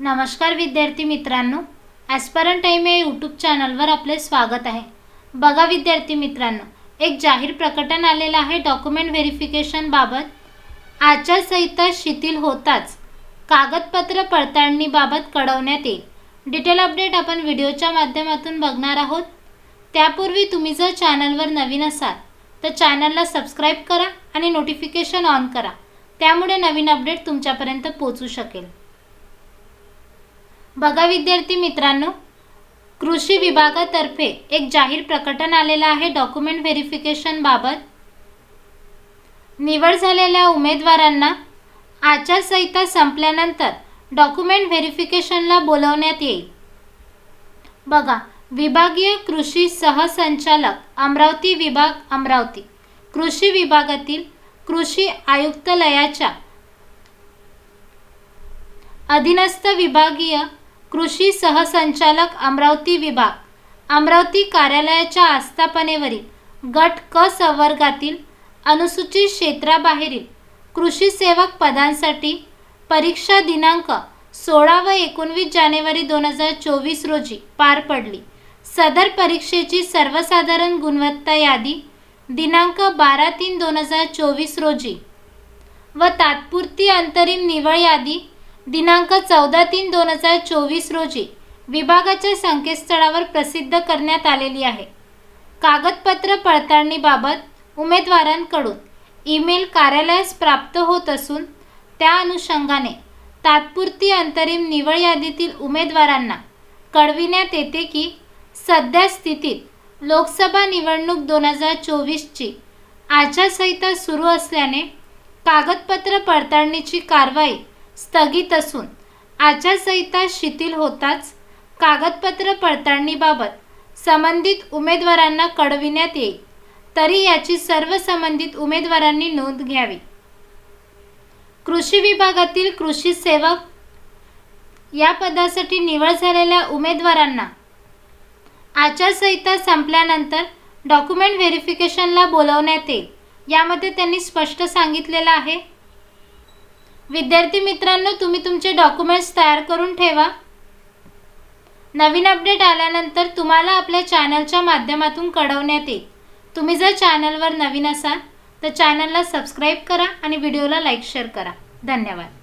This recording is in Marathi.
नमस्कार विद्यार्थी मित्रांनो ॲस्परंट टाईम या यूट्यूब चॅनलवर आपले स्वागत आहे. बघा विद्यार्थी मित्रांनो एक जाहीर प्रकटन आलेलं आहे डॉक्युमेंट व्हेरिफिकेशनबाबत आचारसंहिता शिथिल होताच. कागदपत्र पडताळणीबाबत कळवण्यात येईल. डिटेल अपडेट आपण व्हिडिओच्या माध्यमातून बघणार आहोत. त्यापूर्वी तुम्ही जर चॅनलवर नवीन असाल तर चॅनलला सबस्क्राईब करा आणि नोटिफिकेशन ऑन करा. त्यामुळे नवीन अपडेट तुमच्यापर्यंत पोचू शकेल. बघा विद्यार्थी मित्रांनो कृषी विभागातर्फे एक जाहीर प्रकटन आलेलं आहे. डॉक्युमेंट व्हेरिफिकेशनबाबत निवड झालेल्या उमेदवारांना आचारसंहिता संपल्यानंतर डॉक्युमेंट व्हेरिफिकेशनला बोलवण्यात येईल. बघा विभागीय कृषी सहसंचालक अमरावती विभाग अमरावती कृषी विभागातील कृषी आयुक्तालयाच्या अधीनस्थ विभागीय कृषी सहसंचालक अमरावती विभाग. अमरावती कार्यालयाच्या आस्थापनेवरील गट क संवर्गातील अनुसूचित क्षेत्राबाहेरील कृषी सेवक पदांसाठी परीक्षा दिनांक सोळा व एकोणवीस जानेवारी दोन हजार चोवीस रोजी पार पडली. सदर परीक्षेची सर्वसाधारण गुणवत्ता यादी दिनांक बारा तीन दोन हजार चोवीस रोजी व तात्पुरती अंतरिम निवड यादी दिनांक चौदा तीन दोन हजार चोवीस रोजी विभागाच्या संकेतस्थळावर प्रसिद्ध करण्यात आलेली आहे. कागदपत्र पडताळणीबाबत उमेदवारांकडून ईमेल कार्यालयास प्राप्त होत असून त्या अनुषंगाने तात्पुरती अंतरिम निवड यादीतील उमेदवारांना कळविण्यात येते की सध्या स्थितीत लोकसभा निवडणूक दोन हजार चोवीसची आचारसंहिता सुरू असल्याने कागदपत्र पडताळणीची कारवाई स्थगित असून आचारसंहिता शिथिल होताच कागदपत्र पडताळणीबाबत संबंधित उमेदवारांना कळविण्यात येईल. तरी याची सर्व संबंधित उमेदवारांनी नोंद घ्यावी. कृषी विभागातील कृषी सेवक या पदासाठी निवड झालेल्या उमेदवारांना आचारसंहिता संपल्यानंतर डॉक्युमेंट व्हेरिफिकेशनला बोलवण्यात येईल. यामध्ये त्यांनी स्पष्ट सांगितलेलं आहे विद्यार्थी मित्रांनो तुम्ही तुमचे डॉक्युमेंट्स तयार करून ठेवा. नवीन अपडेट आल्यानंतर तुम्हाला आपल्या चॅनलच्या माध्यमातून कळवण्यात येईल. तुम्ही जर चॅनलवर नवीन असाल तर चॅनलला सबस्क्राईब करा आणि व्हिडिओला लाईक शेअर करा. धन्यवाद.